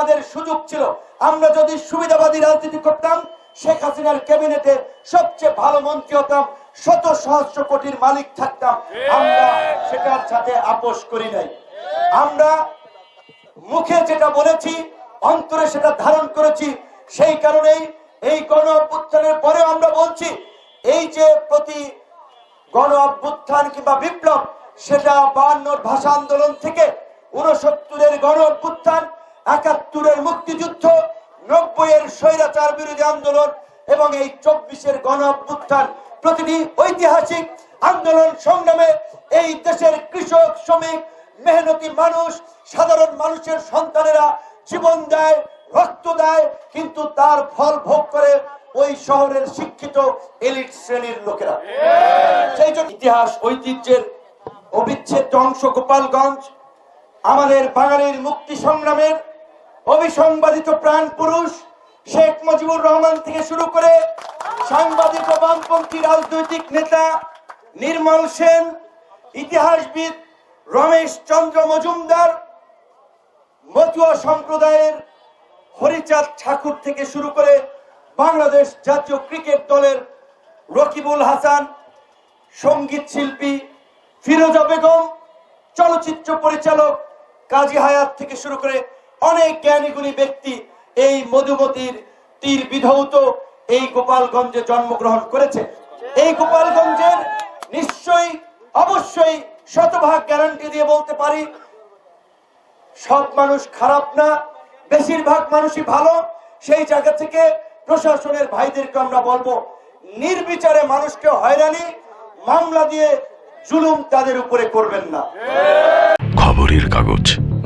আমাদের সুযোগ ছিল। আমরা যদি সুবিধাবাদী রাজনীতি করতাম, শেখ হাসিনার ক্যাবিনেটে সবচেয়ে ভালো মন্ত্রী হতাম, শত সহস্র কোটির মালিক থাকতাম। আমরা সেটার সাথে আপোষ করি নাই। আমরা মুখে যেটা বলেছি, অন্তরে সেটা ধারণ করেছি, সেই কারণেই এই গণ অভ্যুত্থানের পরে আমরা বলছি, এই যে প্রতি গণ অভ্যুত্থান কিংবা বিপ্লব, সেটা বায়ান্নর ভাষা আন্দোলন থেকে উনসত্তরের গণ অভ্যুত্থান একাত্তরের মুক্তিযুদ্ধ নব্বই এর স্বৈরাচার বিরোধী আন্দোলন এবং এই চব্বিশের গণ অভ্যুত্থান প্রতিটি ঐতিহাসিক আন্দোলন সংগ্রামে এই দেশের কৃষক, শ্রমিক, মেহনতি মানুষ, সাধারণ মানুষের সন্তানেরা জীবন দেয়, রক্ত দেয়, কিন্তু তার ফল ভোগ করে ওই শহরের শিক্ষিত এলিট শ্রেণির লোকেরা। সেই জন্য ইতিহাস, ঐতিহ্যের অবিচ্ছেদ্য অংশ গোপালগঞ্জ, আমাদের বাঙালির মুক্তি সংগ্রামের অবিসংবাদিত প্রাণ পুরুষ শেখ মুজিবুর রহমান থেকে শুরু করে সাংবাদিক ও বামপন্থী রাজনৈতিক নেতা নির্মল সেন, ইতিহাসবিদ রমেশ চন্দ্র মজুমদার, মতুয়া সম্প্রদায়ের হরিচাঁদ ঠাকুর থেকে শুরু করে বাংলাদেশ জাতীয় ক্রিকেট দলের রকিবুল হাসান, সংগীত শিল্পী ফিরোজা বেগম, চলচ্চিত্র পরিচালক কাজী হায়াত থেকে শুরু করে অনেক জ্ঞানীগুণী ব্যক্তি এই মধুমতির তীর বিধৌত এই গোপালগঞ্জে জন্মগ্রহণ করেছে। এই গোপালগঞ্জের নিশ্চয়ই, অবশ্যই শতভাগ গ্যারান্টি দিয়ে বলতে পারি, সব মানুষ খারাপ না, বেশিরভাগ মানুষই ভালো। সেই জায়গা থেকে প্রশাসনের ভাইদেরকে আমরা বলব, নির্বিচারে মানুষকে হয়রানি, মামলা দিয়ে জুলুম তাদের উপরে করবেন না। খবরের কাগজ।